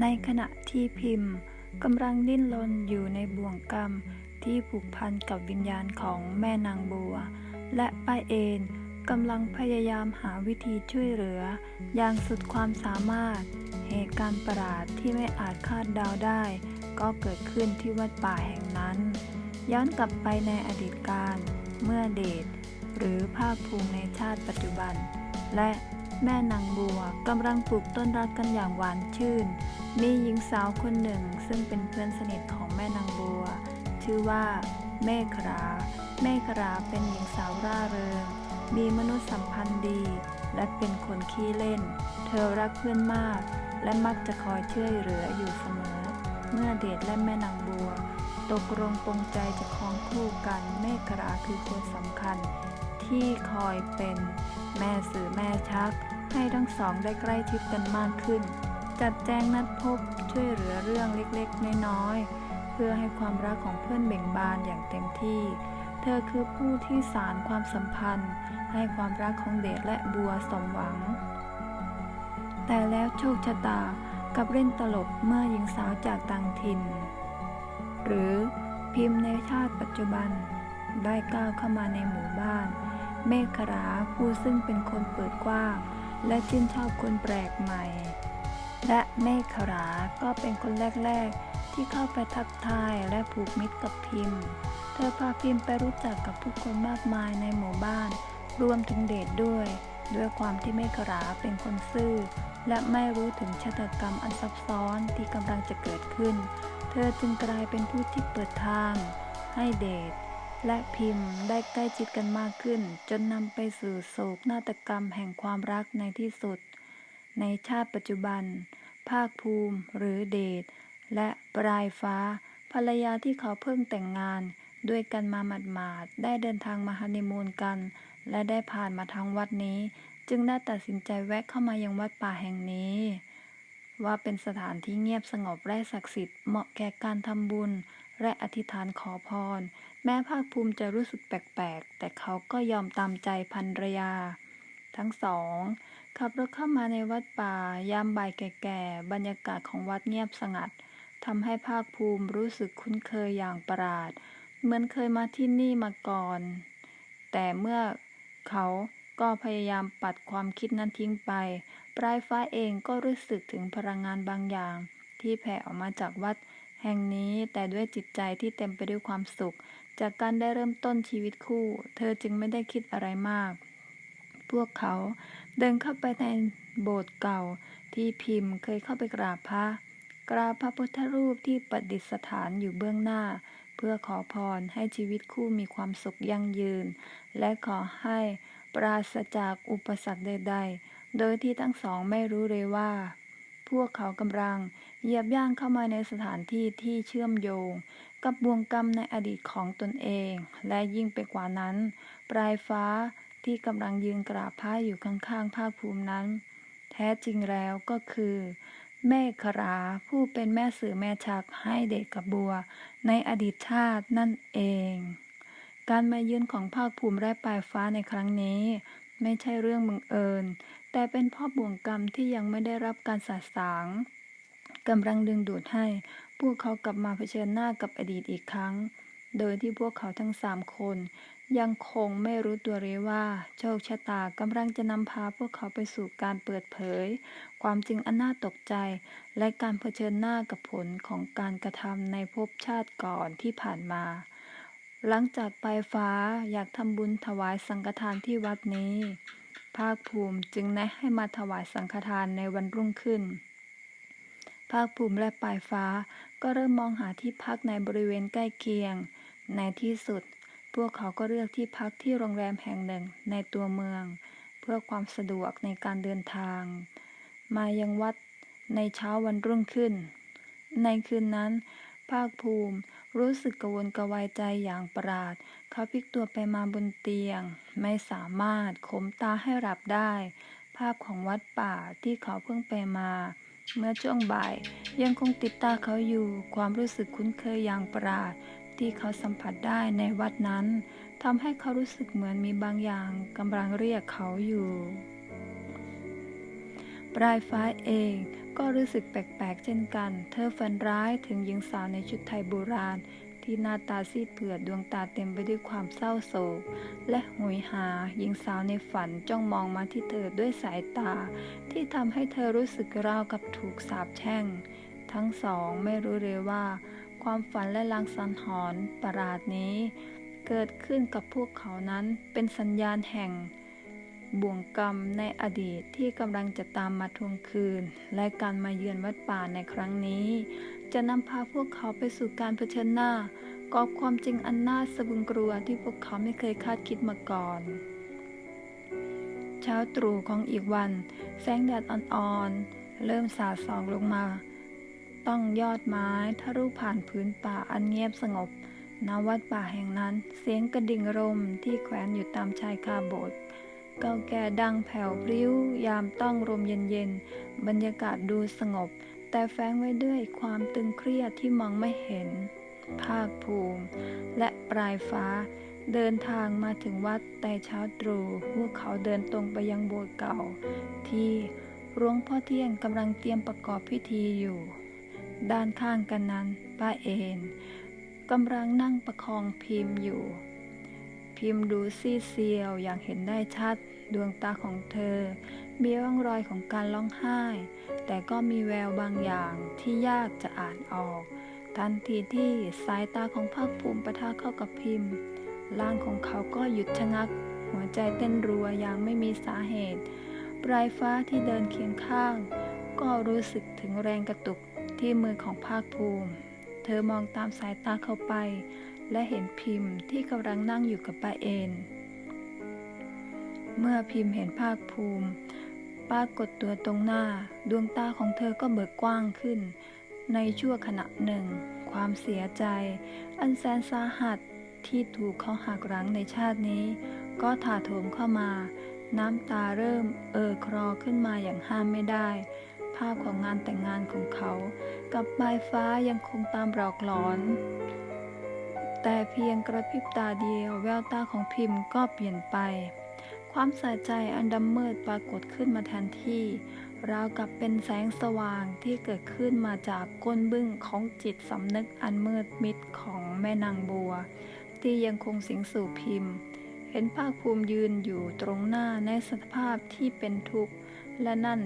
ในขณะที่พิมพ์กำลังดิ้นรนอยู่ในบ่วงกรรมที่ผูกพันกับวิญญาณของแม่นางบัว และป้าเอนกำลังพยายามหาวิธีช่วยเหลือ อย่างสุดความสามารถ เหตุการณ์ประหลาดที่ไม่อาจคาดเดาได้ ก็เกิดขึ้นที่วัดป่าแห่งนั้น ย้อนกลับไปในอดีตการ เมื่อเดชหรือภาคภูมิในชาติปัจจุบัน และ แม่นางบัวกำลังปลูกต้นรักกันอย่างหวานชื่น มีหญิงสาวคนหนึ่งซึ่งเป็นเพื่อนสนิทของแม่นางบัว ชื่อว่าเมฆราเมฆราเป็นหญิงสาวร่าเริง มีมนุษยสัมพันธ์ดี และเป็นคนขี้เล่น เธอรักเพื่อนมาก และมักจะคอยช่วยเหลืออยู่เสมอ เมื่อเดชและแม่นางบัว ตกลงปรงใจจะครองคู่กันเมฆราคือคนสำคัญ ที่คอยเป็น แม่สื่อแม่ชัก ให้ทั้งสองได้ใกล้ชิดกันมากขึ้น จัดแจงนัดพบช่วยเหลือเรื่องเล็กๆ น้อยๆ เพื่อให้ความรักของเพื่อนเบ่งบานอย่างเต็มที่ เธอคือผู้ที่สารความสัมพันธ์ ให้ความรักของเดชและบัวสมหวัง แต่แล้วโชคชะตากับเล่นตลกเมื่อหญิงสาวจากต่างถิ่น หรือพิมพ์ในชาติปัจจุบันได้ก้าวเข้ามาในหมู่บ้าน เมฆขราผู้ซึ่งเป็นคนเปิดกว้าง และชื่นชอบคนแปลกใหม่ และเมฆขราก็เป็นคนแรก ๆ ที่เข้าไปทักทายและผูกมิตรกับพิมพ์ เธอพาพิมพ์ไปรู้จักกับผู้คนมากมายในหมู่บ้าน รวมถึงเดทด้วย ด้วยความที่เมฆขราเป็นคนซื่อ และไม่รู้ถึงชะตากรรมอันซับซ้อนที่กำลังจะเกิดขึ้น เธอจึงกลายเป็นผู้ที่เปิดทาง ให้เดท และพิมพ์ได้ใกล้ชิดกันมากขึ้น จนนำไปสู่โศกนาฏกรรมแห่งความรักในที่สุด ในชาติปัจจุบัน ภาคภูมิหรือเดชและปลายฟ้า ภรรยาที่เขาเพิ่งแต่งงาน ด้วยกันมาหมาดๆได้เดินทางมาฮันนีมูนกัน และได้ผ่านมาทางวัดนี้ จึงได้ตัดสินใจแวะเข้ามายังวัดป่าแห่งนี้ ว่าเป็นสถานที่เงียบสงบและศักดิ์สิทธิ์เหมาะแก่การทำบุญ และอธิษฐานขอพร แม้ภาคภูมิจะรู้สึกแปลกๆ แต่เขาก็ยอมตามใจภรรยา ทั้งสองขับรถเข้ามาในวัดป่า ยามบ่ายแก่ๆ บรรยากาศของวัดเงียบสงัดทำให้ภาคภูมิรู้สึกคุ้นเคยอย่างประหลาด เหมือนเคยมาที่นี่มาก่อน แต่เมื่อเขาก็พยายามปัดความคิดนั้นทิ้งไป ปลายฟ้าเองก็รู้สึกถึงพลังงานบางอย่าง ที่แผ่ออกมาจากวัด แห่งนี้แต่ด้วยจิตใจที่เต็มไปด้วยความสุข จากการได้เริ่มต้นชีวิตคู่ เธอจึงไม่ได้คิดอะไรมาก พวกเขาเดินเข้าไปในโบสถ์เก่าที่พิมพ์เคยเข้าไปกราบพระ กราบพระพุทธรูปที่ประดิษฐานอยู่เบื้องหน้า เพื่อขอพรให้ชีวิตคู่มีความสุขยั่งยืน และขอให้ปราศจากอุปสรรคใด ๆ โดยที่ทั้งสองไม่รู้เลยว่า พวกเขากำลังเหยียบย่างเข้ามาในสถานที่ที่เชื่อมโยง กับบ่วงกรรมในอดีตของตนเอง และยิ่งไปกว่านั้น ปลายฟ้าที่กำลังยืนกราบพระอยู่ข้างๆภาคภูมินั้น แท้จริงแล้วก็คือเมฆราผู้เป็นแม่สื่อแม่ชักให้เด็กกับบัว ในอดีตชาตินั่นเอง การมาเยือนของภาคภูมิและปลายฟ้าในครั้งนี้ ไม่ใช่เรื่องบังเอิญ แต่เป็นเพ่อบ่วงกรรมที่ยังไม่ได้รับการสาสางกำลังดึงดูดให้ พวกเขากลับมาเผชิญหน้ากับอดีตอีกครั้ง โดยที่พวกเขาทั้งสามคน ยังคงไม่รู้ตัวเลยว่า โชคชะตากำลังจะนำพาพวกเขาไปสู่การเปิดเผย ความจริงอันน่าตกใจ และการเผชิญหน้ากับผลของการกระทำในภพชาติก่อนที่ผ่านมา หลังจากปลายฟ้าอยากทำบุญถวายสังฆทานที่วัดนี้ ภาคภูมิจึงแนะให้มาถวายสังฆทานในวันรุ่งขึ้น ภาคภูมิและปลายฟ้าก็เริ่มมองหาที่พักในบริเวณใกล้เคียง ในที่สุด พวกเขาก็เลือกที่พักที่โรงแรมแห่งหนึ่งในตัวเมือง เพื่อความสะดวกในการเดินทาง มายังวัดในเช้าวันรุ่งขึ้น ในคืนนั้น ภาคภูมิ รู้สึกกระวนกระวายใจอย่างประหลาด เขาพลิกตัวไปมาบนเตียง ไม่สามารถขมตาให้หลับได้ ภาพของวัดป่าที่เขาเพิ่งไปมา เมื่อช่วงบ่าย ยังคงติดตาเขาอยู่ ความรู้สึกคุ้นเคยอย่างประหลาด ที่เขาสัมผัสได้ในวัดนั้นทำให้เขารู้สึกเหมือนมีบางอย่างกำลังเรียกเขาอยู่ ปลายฟ้าเองก็รู้สึกแปลกๆ เช่นกัน เธอฝันร้ายถึงหญิงสาวในชุดไทยโบราณ ที่หน้าตาซีดเผือดดวงตาเต็มไปด้วยความเศร้าโศก และหวยหาหญิงสาวในฝันจ้องมองมาที่เธอด้วยสายตา ที่ทำให้เธอรู้สึกราวกับถูกสาปแช่ง ทั้งสองไม่รู้เลยว่า ความฝันและลางสังหรณ์ประหลาดนี้ เกิดขึ้นกับพวกเขานั้นเป็นสัญญาณแห่ง บ่วงกรรมในอดีตที่กำลังจะตามมาทวงคืน และการมาเยือนวัดป่าในครั้งนี้ จะนำพาพวกเขาไปสู่การเผชิญหน้ากับความจริงอันน่าสะบึงกลัวที่พวกเขาไม่เคยคาดคิดมาก่อน เช้าตรู่ของอีกวัน แสงแดดอ่อนๆ เริ่มสาดส่องลงมา ต้องยอดไม้ทะลุผ่านพื้นป่าอันเงียบสงบณวัดป่าแห่งนั้น เสียงกระดิ่งลมที่แขวนอยู่ตามชายคาโบสถ์ เก่าแก่ดังแผ่วพริ้ว ยามต้องลมเย็นๆ บรรยากาศดูสงบ แต่แฝงไว้ด้วยความตึงเครียดที่มองไม่เห็น ภาคภูมิ และปลายฟ้า เดินทางมาถึงวัดแต่เช้าตรู่พวกเขาเดินตรงไปยังโบสถ์เก่า ที่หลวงพ่อเที่ยงกำลังเตรียมประกอบพิธีอยู่ ด้านข้างกันนั้น ป้าเอนกำลังนั่งประคองพิมพ์อยู่ พิมพ์ดูซีเซียวอย่างเห็นได้ชัด ดวงตาของเธอ มีร่องรอยของการร้องไห้ แต่ก็มีแววบางอย่างที่ยากจะอ่านออก ทันทีที่สายตาของภาคภูมิปะทะเข้ากับพิมพ์ร่างของเขาก็หยุดชะงัก หัวใจเต้นรัวอย่างไม่มีสาเหตุ ปลายฟ้าที่เดินเคียงข้าง ก็รู้สึกถึงแรงกระตุกที่มือของภาคภูมิ เธอมองตามสายตาเข้าไป และเห็นพิมพ์ที่กำลังนั่งอยู่กับป้าเอนเมื่อพิมพ์เห็นภาคภูมิ ปรากฏตัวตรงหน้า ดวงตาของเธอก็เบิกกว้างขึ้น ในชั่วขณะหนึ่ง ความเสียใจ อันแสนสาหัสที่ถูกเขาหักหลังในชาตินี้ ก็ถาโถมเข้ามา น้ำตาเริ่มเอ่อคลอขึ้นมาอย่างห้ามไม่ได้ ภาพของงานแต่งงานของเขา กับปลายฟ้ายังคงตามหลอกหลอน แต่เพียงกระพริบตาเดียว แววตาของพิมพ์ก็เปลี่ยนไป ความใส่ใจอันดำมืดปรากฏขึ้นมาแทนที่ ราวกับเป็นแสงสว่างที่เกิดขึ้นมาจากก้นบึ้งของจิตสำนึกอันมืดมิดของแม่นางบัว ที่ยังคงสิงสู่พิมพ์ เห็นภาคภูมิยืนอยู่ตรงหน้าในสภาพที่เป็นทุกข์ และนั่น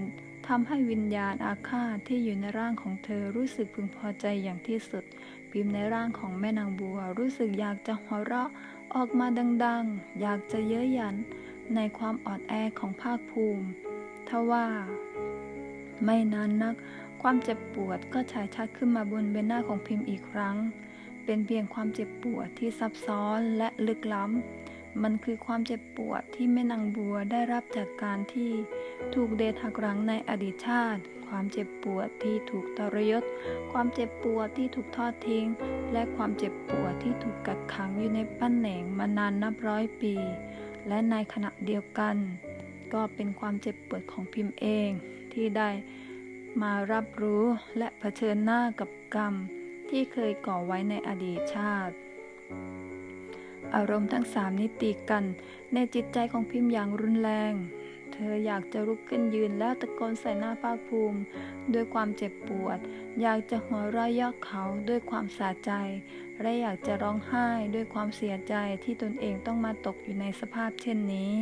ทำให้วิญญาณอาฆาตที่อยู่ในร่างของเธอรู้สึกพึงพอใจอย่างที่สุด พิมพ์ในร่างของแม่นางบัว รู้สึกอยากจะหัวเราะออกมาดังๆ อยากจะเย้ยหยันในความอ่อนแอของภาคภูมิทว่า ไม่นานนัก ความเจ็บปวดก็ฉายชัดขึ้นมาบนใบหน้าของพิมพ์อีกครั้ง เป็นเพียงความเจ็บปวดที่ซับซ้อนและลึกล้ำ มันคือความเจ็บปวดที่แม่นางบัวได้รับจากการที่ถูกเดทหักหลังในอดีตชาติ ความเจ็บปวดที่ถูกทรยศ ความเจ็บปวดที่ถูกทอดทิ้ง และความเจ็บปวดที่ถูกกักขังอยู่ในปั้นเหน่งมานานนับร้อยปี และในขณะเดียวกัน ก็เป็นความเจ็บปวดของพิมพ์เองที่ได้มารับรู้และเผชิญหน้ากับกรรมที่เคยก่อไว้ในอดีตชาติ อารมณ์ทั้งสามนี้ตีกันในจิตใจของพิมพ์อย่างรุนแรง เธออยากจะลุกขึ้นยืนแล้วตะโกนใส่หน้าภาคภูมิ ด้วยความเจ็บปวด อยากจะหัวเราะยาะเขาด้วยความสะใจ และอยากจะร้องไห้ด้วยความเสียใจที่ตนเองต้องมาตกอยู่ในสภาพเช่นนี้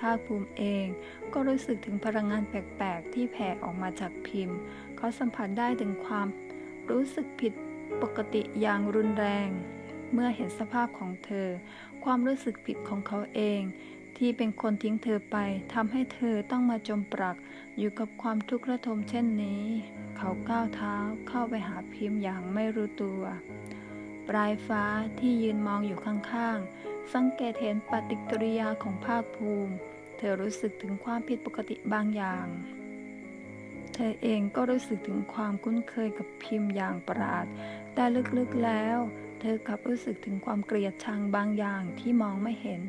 ภาคภูมิเองก็รู้สึกถึงพลังงานแปลกๆ ที่แผ่ออกมาจากพิมพ์ เขาสัมผัสได้ถึงความรู้สึกผิดปกติอย่างรุนแรง เมื่อเห็นสภาพของเธอ ความรู้สึกผิดของเขาเอง ที่เป็นคนทิ้งเธอไปทำให้เธอต้องมาจมปลัก อยู่กับความทุกข์ระทมเช่นนี้ เขาก้าวเท้าเข้าไปหาพิมพ์อย่างไม่รู้ตัว ปลายฟ้าที่ยืนมองอยู่ข้างๆ สังเกตเห็นปฏิกิริยาของภาคภูมิ เธอรู้สึกถึงความผิดปกติบางอย่าง เธอเองก็รู้สึกถึงความคุ้นเคยกับพิมพ์อย่างประหลาด แต่ลึกๆแล้ว เธอกลับรู้สึกถึงความเกลียดชังบางอย่างที่มองไม่เห็น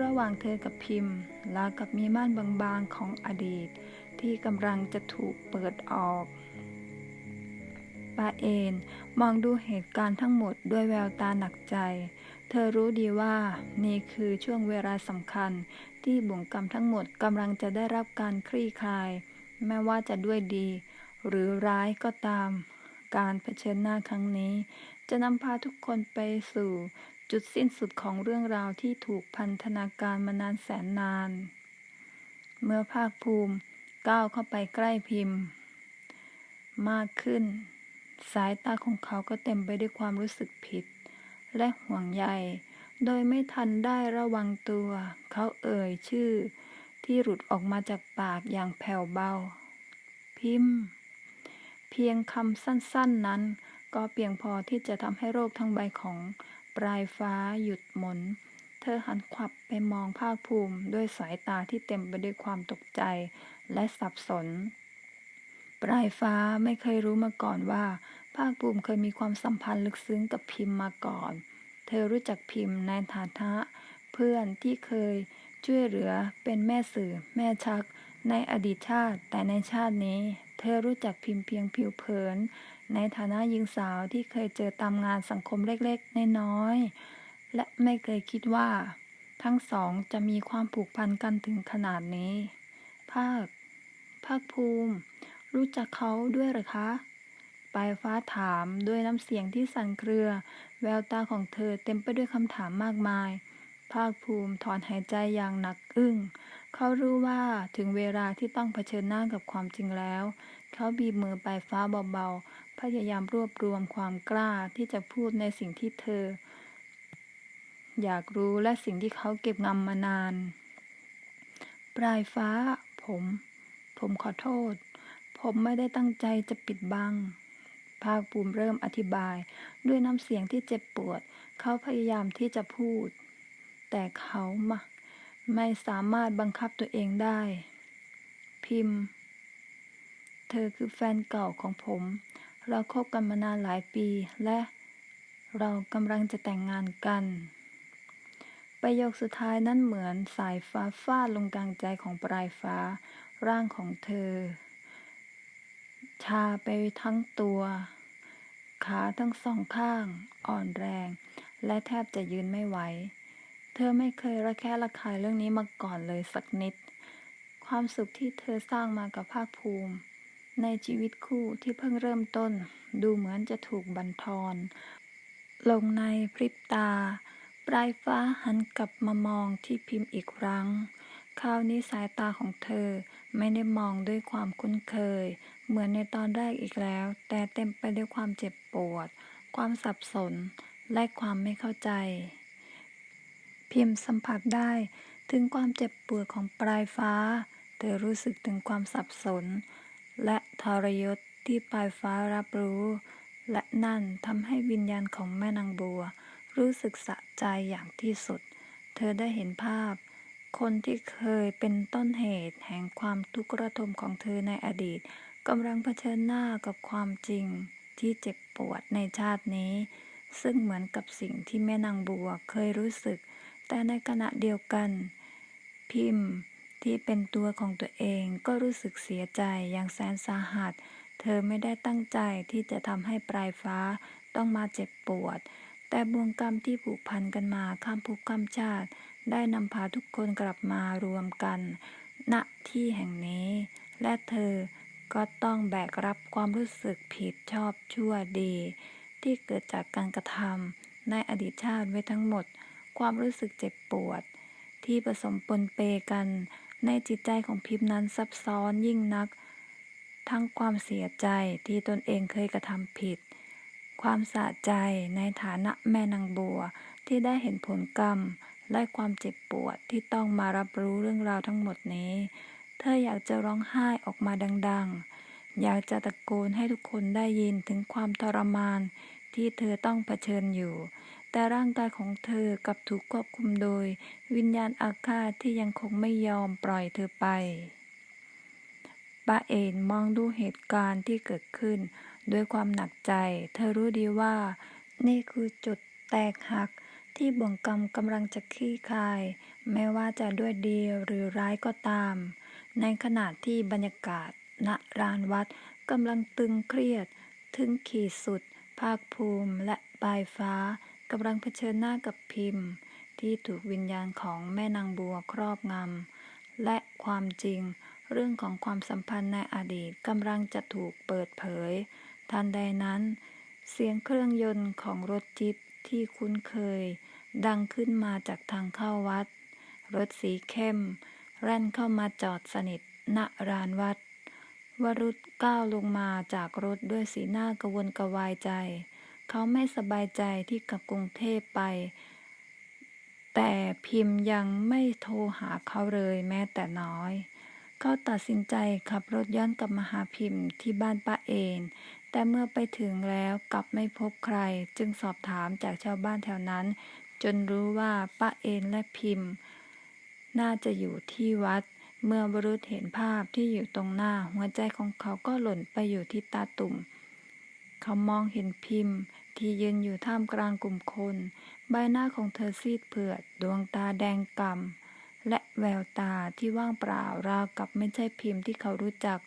ระหว่างเธอกับพิมพ์ราวกับมีม่านบางๆของอดีต ที่กำลังจะถูกเปิดออกป้าเอนมองดูเหตุการณ์ทั้งหมดด้วยแววตาหนักใจ เธอรู้ดีว่านี่คือช่วงเวลาสำคัญ ที่บ่งกรรมทั้งหมดกำลังจะได้รับการคลี่คลาย แม้ว่าจะด้วยดี หรือร้ายก็ตาม การเผชิญหน้าครั้งนี้ จะนำพาทุกคนไปสู่ จุดสิ้นสุดของเรื่องราวที่ถูกพันธนาการมานานแสนนาน เมื่อภาคภูมิก้าวเข้าไปใกล้พิมพ์ มากขึ้น สายตาของเขาก็เต็มไปด้วยความรู้สึกผิด และห่วงใย โดยไม่ทันได้ระวังตัว เขาเอ่ยชื่อ ที่หลุดออกมาจากปากอย่างแผ่วเบา พิมพ์ เพียงคำสั้นๆนั้น ก็เพียงพอที่จะทำให้โรคทั้งใบของ ปลายฟ้าหยุดหมุน เธอหันขวับไปมองภาคภูมิด้วยสายตาที่เต็มไปด้วยความตกใจและสับสน ปลายฟ้าไม่เคยรู้มาก่อนว่า ภาคภูมิเคยมีความสัมพันธ์ลึกซึ้งกับพิมพ์มาก่อน เธอรู้จักพิมพ์ในฐานะเพื่อนที่เคยช่วยเหลือเป็นแม่สื่อ แม่ชัก ในอดีตชาติ แต่ในชาตินี้ เธอรู้จักพิมพ์เพียงผิวเผิน ในฐานะหญิงสาวที่เคยเจอตามงานสังคมเล็กๆ น้อยๆ และไม่เคยคิดว่า ทั้งสองจะมีความผูกพันกันถึงขนาดนี้ ภาค ภาคภูมิ รู้จักเขาด้วยหรือคะปลายฟ้าถามด้วยน้ำเสียงที่สั่นเครือ แววตาของเธอเต็มไปด้วยคำถามมากมาย ภาคภูมิถอนหายใจอย่างหนักอึ้ง เขารู้ว่าถึงเวลาที่ต้องเผชิญหน้ากับความจริงแล้ว เขาบีบมือปลายฟ้าเบาๆ พยายามรวบรวมความกล้าที่จะพูดในสิ่งที่เธอ อยากรู้และสิ่งที่เขาเก็บงำมานาน ปลายฟ้า ผม ผมขอโทษ ผมไม่ได้ตั้งใจจะปิดบัง ภาคภูมิเริ่มอธิบาย ด้วยน้ำเสียงที่เจ็บปวด เขาพยายามที่จะพูด แต่เขามาไม่สามารถบังคับตัวเองได้ พิมพ์ เธอคือแฟนเก่าของผม เราคบกันมานานหลายปี และเรากำลังจะแต่งงานกัน ประโยคสุดท้ายนั้นเหมือนสายฟ้าฟาดลงกลางใจของปลายฟ้า ร่างของเธอ ชาไปทั้งตัว ขาทั้งสองข้าง อ่อนแรง และแทบจะยืนไม่ไหว เธอไม่เคยระแคะระคายเรื่องนี้มาก่อนเลยสักนิด ความสุขที่เธอสร้างมากับภาคภูมิ ในชีวิตคู่ที่เพิ่งเริ่มต้น ดูเหมือนจะถูกบันทอนลงในพริบตา ปลายฟ้าหันกลับมามองที่พิมพ์อีกครั้ง คราวนี้สายตาของเธอไม่ได้มองด้วยความคุ้นเคย เหมือนในตอนแรกอีกแล้ว แต่เต็มไปด้วยความเจ็บปวด ความสับสน และความไม่เข้าใจ พิมพ์สัมผัสได้ถึงความเจ็บปวดของปลายฟ้า เธอรู้สึกถึงความสับสน และทรยศที่ปลายฟ้ารับรู้ และนั่นทำให้วิญญาณของแม่นางบัว รู้สึกสะใจอย่างที่สุด เธอได้เห็นภาพ คนที่เคยเป็นต้นเหตุแห่งความทุกข์ระทมของเธอในอดีตกำลังเผชิญหน้ากับความจริงที่เจ็บปวดในชาตินี้ ซึ่งเหมือนกับสิ่งที่แม่นางบัวเคยรู้สึก แต่ในขณะเดียวกัน พิมพ์ ที่เป็นตัวของตัวเองก็รู้สึกเสียใจอย่างแสนสาหัส เธอไม่ได้ตั้งใจที่จะทำให้ปลายฟ้าต้องมาเจ็บปวด แต่บ่วงกรรมที่ผูกพันกันมาข้ามภพข้ามชาติ ได้นำพาทุกคนกลับมารวมกัน ณที่แห่งนี้ และเธอก็ต้องแบกรับความรู้สึกผิดชอบชั่วดี ที่เกิดจากการกระทำในอดีตชาติไว้ทั้งหมด ความรู้สึกเจ็บปวด ที่ผสมปนเปกัน ในจิตใจของพิมพ์นั้นซับซ้อนยิ่งนัก ทั้งความเสียใจที่ตนเองเคยกระทำผิด ความสะใจในฐานะแม่นางบัวที่ได้เห็นผลกรรม และความเจ็บปวดที่ต้องมารับรู้เรื่องราวทั้งหมดนี้ เธออยากจะร้องไห้ออกมาดัง ๆ อยากจะตะโกนให้ทุกคนได้ยินถึงความทรมานที่เธอต้องเผชิญอยู่ แต่ร่างกายของเธอกลับถูกควบคุมโดย วิญญาณอาฆาตที่ยังคงไม่ยอมปล่อยเธอไปป้าเอนมองดูเหตุการณ์ที่เกิดขึ้น ด้วยความหนักใจ เธอรู้ดีว่า นี่คือจุดแตกหักที่บ่วงกรรมกำลังจะคลี่คลายแม้ว่าจะด้วยดีหรือร้ายก็ตาม ในขณะที่บรรยากาศณลานวัดกำลังตึงเครียด ถึงขีดสุด ภาคภูมิและปลายฟ้า กำลังเผชิญหน้ากับพิมพ์ ที่ถูกวิญญาณของแม่นางบัวครอบงำ และความจริง เรื่องของความสัมพันธ์ในอดีตกำลังจะถูกเปิดเผย ทันใดนั้น เสียงเครื่องยนต์ของรถจิ๊ปที่คุ้นเคย ดังขึ้นมาจากทางเข้าวัด รถสีเข้มแล่นเข้ามาจอดสนิทณรานวัดวรุษก้าวลงมาจากรถด้วยสีหน้ากระวนกระวายใจ เขาไม่สบายใจที่กลับกรุงเทพไป แต่พิมพ์ยังไม่โทรหาเขาเลยแม้แต่น้อย เขาตัดสินใจขับรถย้อนกลับมาหาพิมพ์ที่บ้านป้าเอนแต่เมื่อไปถึงแล้วกลับไม่พบใคร จึงสอบถามจากชาวบ้านแถวนั้น จนรู้ว่าป้าเอนและพิมพ์ น่าจะอยู่ที่วัด เมื่อบรุษเห็นภาพที่อยู่ตรงหน้าหัวใจของเขาก็หล่นไปอยู่ที่ตาตุ่ม เขามองเห็นพิมพ์ ที่ยืนอยู่ท่ามกลางกลุ่มคน ใบหน้าของเธอซีดเผือด ดวงตาแดงกำ่ำและแววตาที่ว่างเปล่าราวกับไม่ใช่พิมพ์ที่เขารู้จัก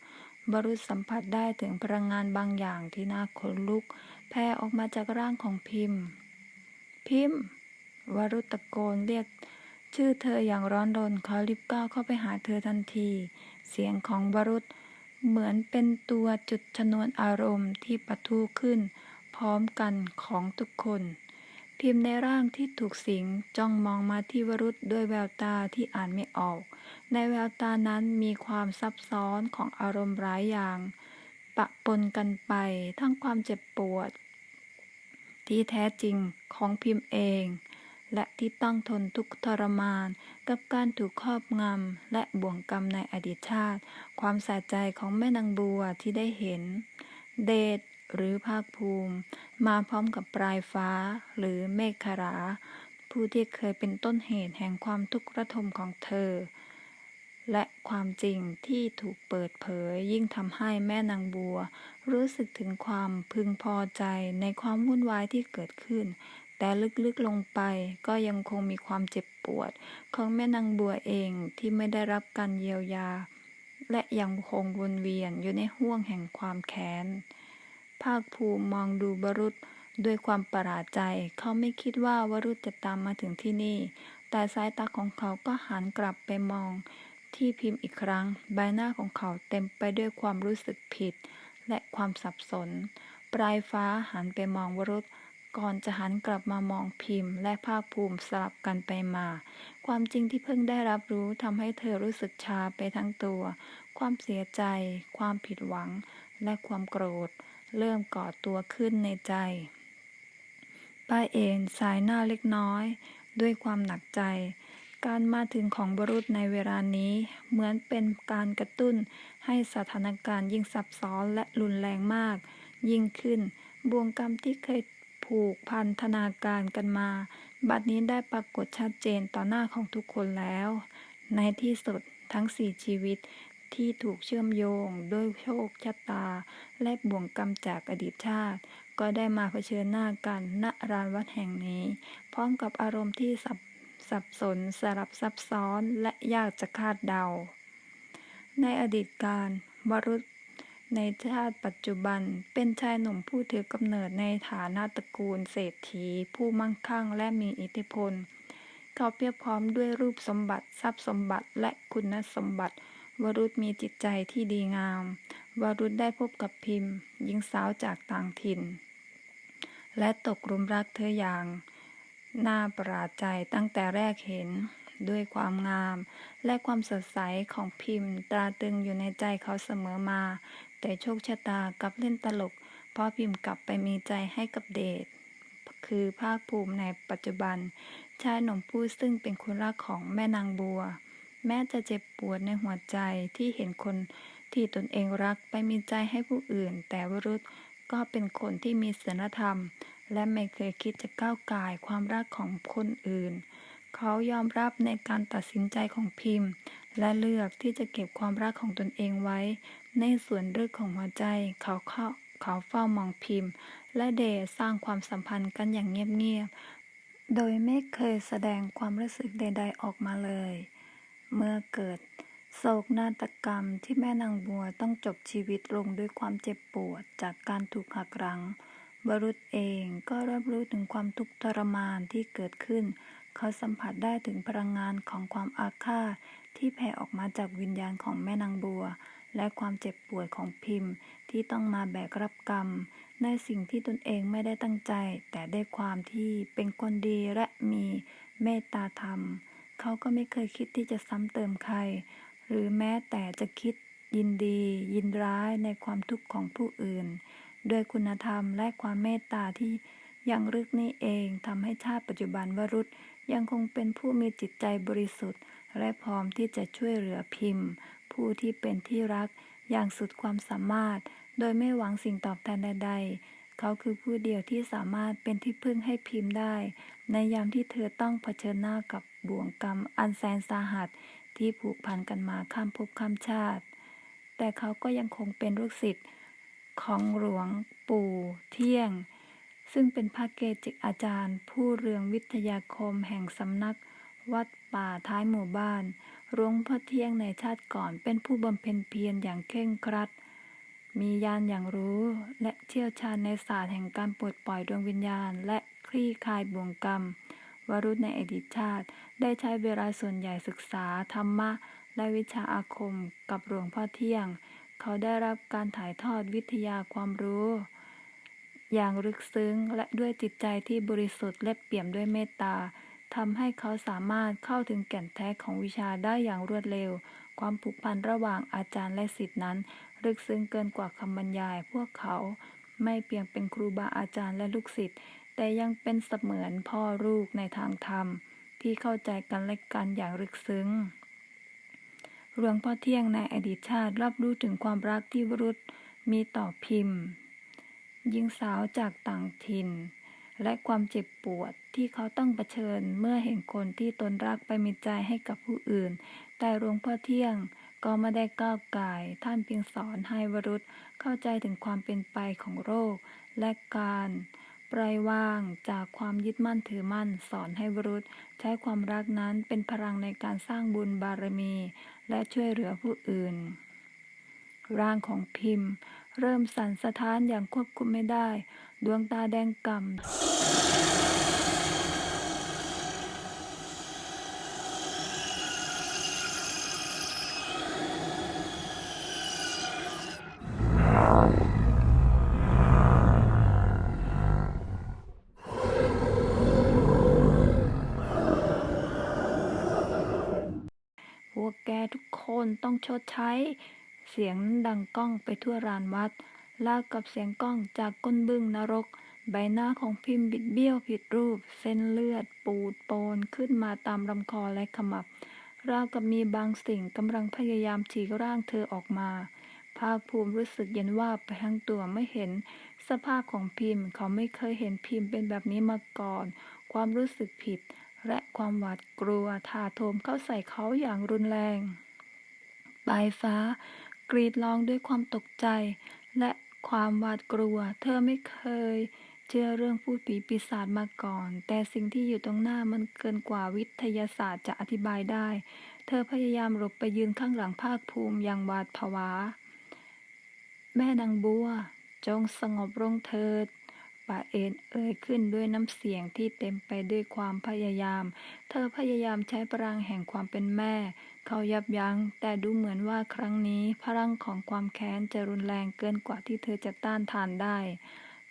บรุษสัมผัสได้ถึงพลังงานบางอย่างที่น่าขนลุก แผ่ออกมาจากร่างของพิมพ์ พิมพ์ วรุษตะโกนเรียก ชื่อเธออย่างร้อนรนเขารีบก้าวเข้าไปหาเธอทันที เสียงของวรุษเหมือนเป็นตัวจุดชนวนอารมณ์ที่ปะทุขึ้น พร้อมกันของทุกคน พิมพ์ในร่างที่ถูกสิงจ้องมองมาที่วรุษด้วยแววตาที่อ่านไม่ออก ในแววตานั้นมีความซับซ้อนของอารมณ์หลายอย่าง ปะปนกันไปทั้งความเจ็บปวด ที่แท้จริงของพิมพ์เอง และที่ต้องทนทุกข์ทรมาน กับการถูกครอบงำและบ่วงกรรมในอดีตชาติ ความสะใจของแม่นางบัวที่ได้เห็น เดช หรือภาคภูมิ มาพร้อมกับปลายฟ้า หรือเมฆขรา ผู้ที่เคยเป็นต้นเหตุแห่งความทุกข์ระทมของเธอ และความจริงที่ถูกเปิดเผยยิ่งทำให้แม่นางบัว รู้สึกถึงความพึงพอใจในความวุ่นวายที่เกิดขึ้น แต่ลึกๆลงไปก็ยังคงมีความเจ็บปวด ของแม่นางบัวเองที่ไม่ได้รับการเยียวยาและยังคงวนเวียนอยู่ในห้วงแห่งความแค้น ภาคภูมิมองดูบรุษด้วยความประหลาดใจ เขาไม่คิดว่าวรุษจะตามมาถึงที่นี่ แต่สายตาของเขาก็หันกลับไปมอง ที่พิมพ์อีกครั้ง ใบหน้าของเขาเต็มไปด้วยความรู้สึกผิด และความสับสน ปลายฟ้าหันไปมองวรุษ ก่อนจะหันกลับมามองพิมพ์ และภาคภูมิสลับกันไปมา ความจริงที่เพิ่งได้รับรู้ทำให้เธอรู้สึกชาไปทั้งตัว ความเสียใจ ความผิดหวัง และความโกรธ เริ่มก่อตัวขึ้นในใจ ป้าเอนสายหน้าเล็กน้อย ด้วยความหนักใจ การมาถึงของบรุษในเวลานี้ เหมือนเป็นการกระตุ้นให้สถานการณ์ยิ่งซับซ้อนและรุนแรงมาก ยิ่งขึ้น บ่วงกรรมที่เคยผูกพันธนาการกันมา บัดนี้ได้ปรากฏชัดเจนต่อหน้าของทุกคนแล้ว ในที่สุดทั้งสี่ชีวิต ที่ถูกเชื่อมโยงด้วยโชคชะตา และบ่วงกรรมจากอดีตชาติ ก็ได้มาเผชิญหน้ากันณรานวัดแห่งนี้ พร้อมกับอารมณ์ที่สับสับสนสลับซับซ้อนและยากจะคาดเดา ในอดีตการวรุษในชาติปัจจุบันเป็นชายหนุ่มผู้ถือกำเนิดในฐานะตระกูลเศรษฐี ผู้มั่งคั่งและมีอิทธิพล เขาเพียบพร้อมด้วยรูปสมบัติ ทรัพย์สมบัติและคุณสมบัติ วรุษมีจิตใจที่ดีงาม วรุษได้พบกับพิมพ์หญิงสาวจากต่างถิ่น และตกหลุมรักเธออย่าง น่าประหลาดใจตั้งแต่แรกเห็นด้วยความงาม และความสดใสของพิมพ์ ตราตึงอยู่ในใจเขาเสมอมา แต่โชคชะตากลับเล่นตลก เพราะพิมพ์กลับไปมีใจให้กับเดชคือภาคภูมิในปัจจุบัน ชายหนุ่มผู้ซึ่งเป็นคนรักของแม่นางบัว แม้จะเจ็บปวดในหัวใจที่เห็นคนที่ตนเองรักไปมีใจให้ผู้อื่น แต่วรุษก็เป็นคนที่มีศีลธรรม และไม่เคยคิดจะก้าวก่ายความรักของคนอื่น เขายอมรับในการตัดสินใจของพิมพ์ และเลือกที่จะเก็บความรักของตนเองไว้ ในส่วนลึกของหัวใจเขาเข้าเขาเฝ้ามองพิมพ์ และเดชสร้างความสัมพันธ์กันอย่างเงียบๆโดยไม่เคยแสดงความรู้สึกใด ๆ ออกมาเลย เมื่อเกิดโศกนาฏกรรมที่แม่นางบัวต้องจบชีวิตลงด้วยความเจ็บปวดจากการถูกหักหลัง บรุษเองก็รับรู้ถึงความทุกข์ทรมานที่เกิดขึ้น เขาสัมผัสได้ถึงพลังงานของความอาฆาตที่แผ่ออกมาจากวิญญาณของแม่นางบัว และความเจ็บปวดของพิมพ์ ที่ต้องมาแบกรับกรรม ในสิ่งที่ตนเองไม่ได้ตั้งใจ แต่ได้ความที่เป็นคนดีและมีเมตตาธรรม เขาก็ไม่เคยคิดที่จะซ้ำเติมใคร หรือแม้แต่จะคิดยินดี ยินร้ายในความทุกข์ของผู้อื่น ด้วยคุณธรรมและความเมตตาที่ยังลึกนี้เองทำให้ชาติปัจจุบันวรุษยังคงเป็นผู้มีจิตใจบริสุทธิ์ และพร้อมที่จะช่วยเหลือพิมพ์ ผู้ที่เป็นที่รักอย่างสุดความสามารถ โดยไม่หวังสิ่งตอบแทนใดๆ เขาคือผู้เดียวที่สามารถเป็นที่พึ่งให้พิมพ์ได้ ในยามที่เธอต้องเผชิญหน้ากับบ่วงกรรมอันแสนสาหัสที่ผูกพันกันมาข้ามภพข้ามชาติ แต่เขาก็ยังคงเป็นลูกศิษย์ของหลวงปู่เที่ยง ซึ่งเป็นพระเกจิอาจารย์ ผู้เรืองวิทยาคมแห่งสำนัก วัดป่าท้ายหมู่บ้านหลวงพ่อเที่ยงในชาติก่อนเป็นผู้บำเพ็ญเพียรอย่างเคร่งครัด มีญาณอย่างรู้ และเชี่ยวชาญในศาสตร์แห่งการปลดปล่อยดวงวิญญาณ และคลี่คลายบ่วงกรรม วรุษในอดีตชาติ ได้ใช้เวลาส่วนใหญ่ศึกษาธรรมะ และวิชาอาคมกับหลวงพ่อเที่ยง เขาได้รับการถ่ายทอดวิทยาความรู้ อย่างลึกซึ้งและด้วยจิตใจที่บริสุทธิ์และเปี่ยมด้วยเมตตา ทำให้เขาสามารถเข้าถึงแก่นแท้ของวิชาได้อย่างรวดเร็ว ความผูกพันระหว่างอาจารย์และศิษย์นั้น ลึกซึ้งเกินกว่าคำบรรยาย พวกเขาไม่เพียงเป็นครูบาอาจารย์และลูกศิษย์ แต่ยังเป็นเสมือนพ่อลูกในทางธรรม ที่เข้าใจกันและกันอย่างลึกซึ้ง หลวงพ่อเที่ยงในอดีตชาติรับรู้ถึงความรักที่วรุษมีต่อพิมพ์หญิงสาวจากต่างถิ่น และความเจ็บปวดที่เขาต้องเผชิญเมื่อเห็นคนที่ตนรักไปมีใจให้กับผู้อื่น แต่หลวงพ่อเที่ยงก็ไม่ได้ก้าวไก่ายท่านเพียงสอนให้วรุษเข้าใจถึงความเป็นไปของโรค และการปล่อยวางจากความยึดมั่นถือมั่น สอนให้วรุษใช้ความรักนั้นเป็นพลังในการสร้างบุญบารมี และช่วยเหลือผู้อื่น ร่างของพิมพ์ เริ่มสั่นสะท้านอย่างควบคุมไม่ได้ ดวงตาแดงก่ำพวกแกทุกคนต้องชดใช้ เสียงดังก้องไปทั่วลานวัด ลาวกับเสียงก้องจากก้นบึ้งนรก ใบหน้าของพิมพ์บิดเบี้ยวผิดรูป เส้นเลือด ปูดโปนขึ้นมาตามลำคอและขมับ ราวกับมีบางสิ่งกำลังพยายามฉีกร่างเธอออกมา ภาคภูมิรู้สึกเย็นว่าไปทั้งตัวไม่เห็น สภาพของพิมพ์เขาไม่เคยเห็นพิมพ์เป็นแบบนี้มาก่อน ความรู้สึกผิด และความหวาดกลัวถาโถมเข้าใส่เขาอย่างรุนแรงปลายฟ้า กรีดร้องด้วยความตกใจ และความหวาดกลัว เธอไม่เคยเชื่อเรื่องพูดผีปีศาจมาก่อน แต่สิ่งที่อยู่ตรงหน้ามันเกินกว่าวิทยาศาสตร์จะอธิบายได้ เธอพยายามหลบไปยืนข้างหลังภาคภูมิอย่างหวาดผวา แม่นางบัว จงสงบลงเถิดป่าเอ็นเอ่ยขึ้นด้วยน้ำเสียงที่เต็มไปด้วยความพยายาม เธอพยายามใช้พลังแห่งความเป็นแม่ เขายับยัง้ง แต่ดูเหมือนว่าครั้งนี้พลังของความแค้นจะรุนแรงเกินกว่าที่เธอจะต้านทานได้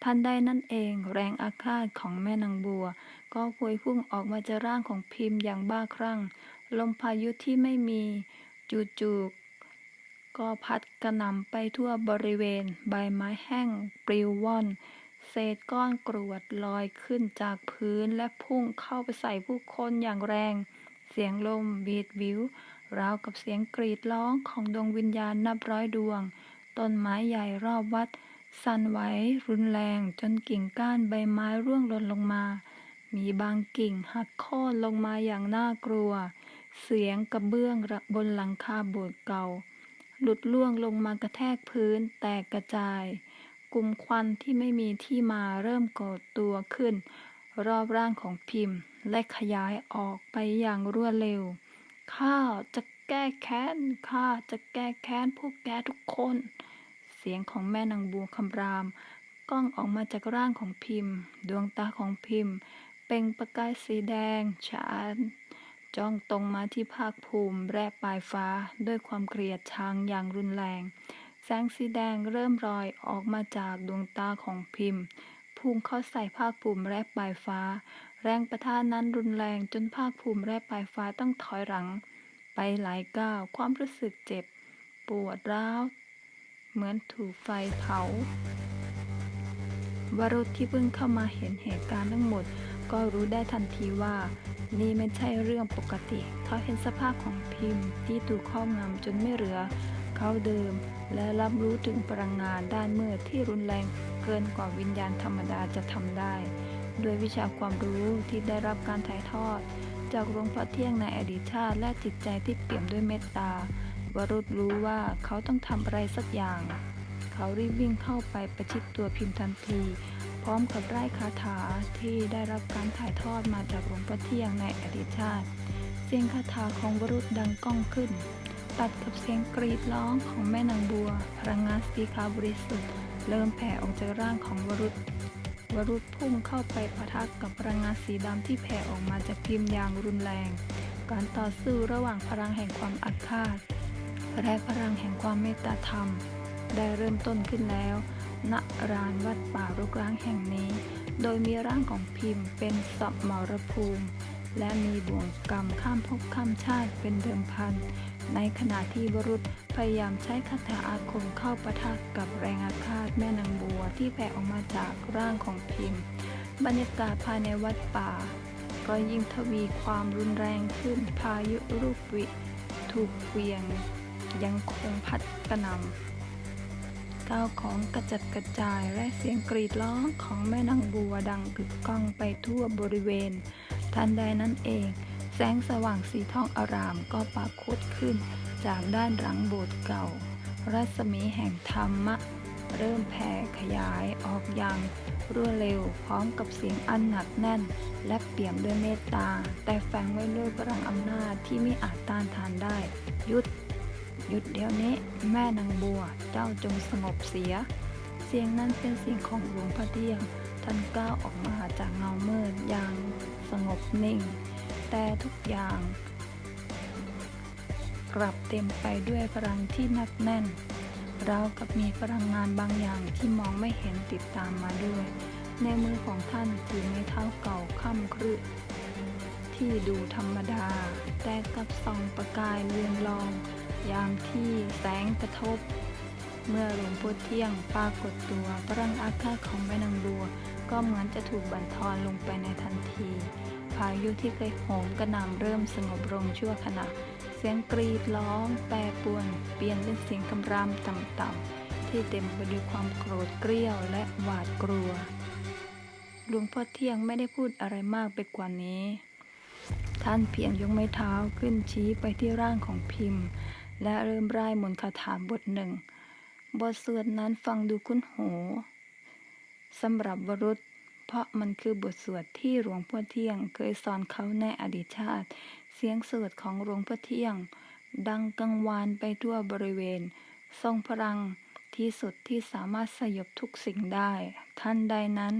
ทันใดนั่นเองแรงอาฆาตของแม่นางบัว ก็พวยพุ่งออกมาจากร่างของพิมพ์อย่างบ้าคลั่ง ลมพายุที่ไม่มี จู่ๆก็พัดกระหน่ำไปทั่วบริเวณ ใบไม้แห้ง ปลิวว่อน เศษก้อนกรวดลอยขึ้นจากพื้นและพุ่งเข้าไปใส่ผู้คนอย่างแรง เสียงลมบีดวิว ราวกับเสียงกรีดร้องของดวงวิญญาณนับร้อยดวง ต้นไม้ใหญ่รอบวัด สั่นไหวรุนแรงจนกิ่งก้านใบไม้ร่วงหล่นลงมา มีบางกิ่งหักโค่นลงมาอย่างน่ากลัว เสียงกระเบื้องบนหลังคาโบสถ์เก่า หลุดล่วงลงมากระแทกพื้นแตกกระจายกลุ่มควันที่ไม่มีที่มาเริ่มก่อตัวขึ้น รอบร่างของพิมพ์ และขยายออกไปอย่างรวดเร็ว ข้าจะแก้แค้น ข้าจะแก้แค้นพวกแกทุกคน เสียงของแม่นางบัวคำราม ก้องออกมาจากร่างของพิมพ์ ดวงตาของพิมพ์ เปล่งประกายสีแดงฉานจ้องตรงมาที่ภาคภูมิและปลายฟ้าด้วยความเกลียดชังอย่างรุนแรง แสงสีแดงเริ่มรอยออกมาจากดวงตาของพิมพ์ พุ่งเข้าใส่ภาคภูมิและปลายฟ้า แรงประทานนั้นรุนแรงจนภาคภูมิและปลายฟ้าต้องถอยหลัง ไปหลายก้าวความรู้สึกเจ็บ ปวดร้าว เหมือนถูกไฟเผาวรุษที่เพิ่งเข้ามาเห็นเหตุการณ์ทั้งหมด ก็รู้ได้ทันทีว่า นี่ไม่ใช่เรื่องปกติ เขาเห็นสภาพของพิมพ์ที่ถูกครอบงำจนไม่เหลือ เขาเดิม และรับรู้ถึงพลังงานด้านมืดที่รุนแรง เกินกว่าวิญญาณธรรมดาจะทำได้ ด้วยวิชาความรู้ที่ได้รับการถ่ายทอด จากหลวงพ่อเที่ยงในอดีตชาติและจิตใจที่เปี่ยมด้วยเมตตาวรุษรู้ว่าเขาต้องทำอะไรสักอย่าง เขารีบวิ่งเข้าไปประชิดตัวพิมพ์ทันที พร้อมกับไร้คาถาที่ได้รับการถ่ายทอดมาจากหลวงพ่อเที่ยงในอดีตชาติ เสียงคาถาของวรุษดังก้องขึ้น ตัดกับเสียงกรีดร้องของแม่นางบัวพลังงานสีขาวบริสุทธิ์ เริ่มแผ่ออกจากร่างของวรุษ วรุษพุ่งเข้าไปปะทะกับพลังงานสีดำที่แผ่ออกมาจากพิมพ์อย่างรุนแรง การต่อสู้ระหว่างพลังแห่งความอาฆาตและพลังแห่งความเมตตาธรรม ได้เริ่มต้นขึ้นแล้ว ณรานวัดป่ารกร้างแห่งนี้ โดยมีร่างของพิมพ์เป็นสับมรภูมิ และมีบ่วงกรรมข้ามภพข้ามชาติเป็นเดิมพัน ในขณะที่วรุษพยายามใช้คาถาอาคมเข้าปะทะกับแรงอาฆาตแม่นางบัวที่แผ่ออกมาจากร่างของพิมพ์ บรรยากาศภายในวัดป่า ก็ยิ่งทวีความรุนแรงขึ้นพายุรูปวิถูกเวียง ยังคงพัดกระหนำก้าวของกระจัดกระจายและเสียงกรีดร้องของแม่นางบัวดังกึกก้องไปทั่วบริเวณ ทันใดนั้นเอง แสงสว่างสีทองอารามก็ปรากฏขึ้น จากด้านหลังโบสถ์เก่า รัศมีแห่งธรรมะ เริ่มแผ่ขยายออกอย่างรวดเร็วพร้อมกับเสียงอันหนักแน่น และเปี่ยมด้วยเมตตา แต่แฝงไว้ด้วยพลังอำนาจที่ไม่อาจต้านทานได้ หยุด หยุดเดี๋ยวนี้ แม่นางบัว เจ้าจงสงบเสีย เสียงนั้นเป็นเสียงของหลวงพ่อเที่ยง ท่านก้าวออกมาจากเงามืดอย่างสงบนิ่ง แต่ทุกอย่าง กลับเต็มไปด้วยพลังที่นักแน่นราวกับมีพลังงานบางอย่างที่มองไม่เห็นติดตามมาด้วย ในมือของท่านถือไม้เท้าเก่าค่ำครึที่ดูธรรมดา แต่กับส่องประกายเรืองรอง ยามที่แสงกระทบ เมื่อหลวงพ่อเที่ยงปรากฏตัวพลังอาฆาตของแม่นางบัว ก็เหมือนจะถูกบั่นทอนลงไปในทันทีายุที่เคยโหมกระหน่ำเริ่มสงบลงชั่วขณะ เสียงกรีดร้อง แปรปวน เปลี่ยนเป็นเสียงคำรามต่ำๆที่เต็มไปด้วยความโกรธเกรี้ยวและหวาดกลัว หลวงพ่อเที่ยงไม่ได้พูดอะไรมากไปกว่านี้ ท่านเพียงยกไม้เท้าขึ้นชี้ไปที่ร่างของพิมพ์ และเริ่มร่ายมนต์คาถาบทหนึ่ง บทสวดนั้นฟังดูคุ้นหูสำหรับวรุษ เพราะมันคือบทสวดที่หลวงพ่อเที่ยง เคยสอนเขาในอดีตชาติ เสียงสวดของหลวงพ่อเที่ยง ดังกังวานไปทั่วบริเวณ ทรงพลังที่สุดที่สามารถสยบทุกสิ่งได้ ท่านใดนั้น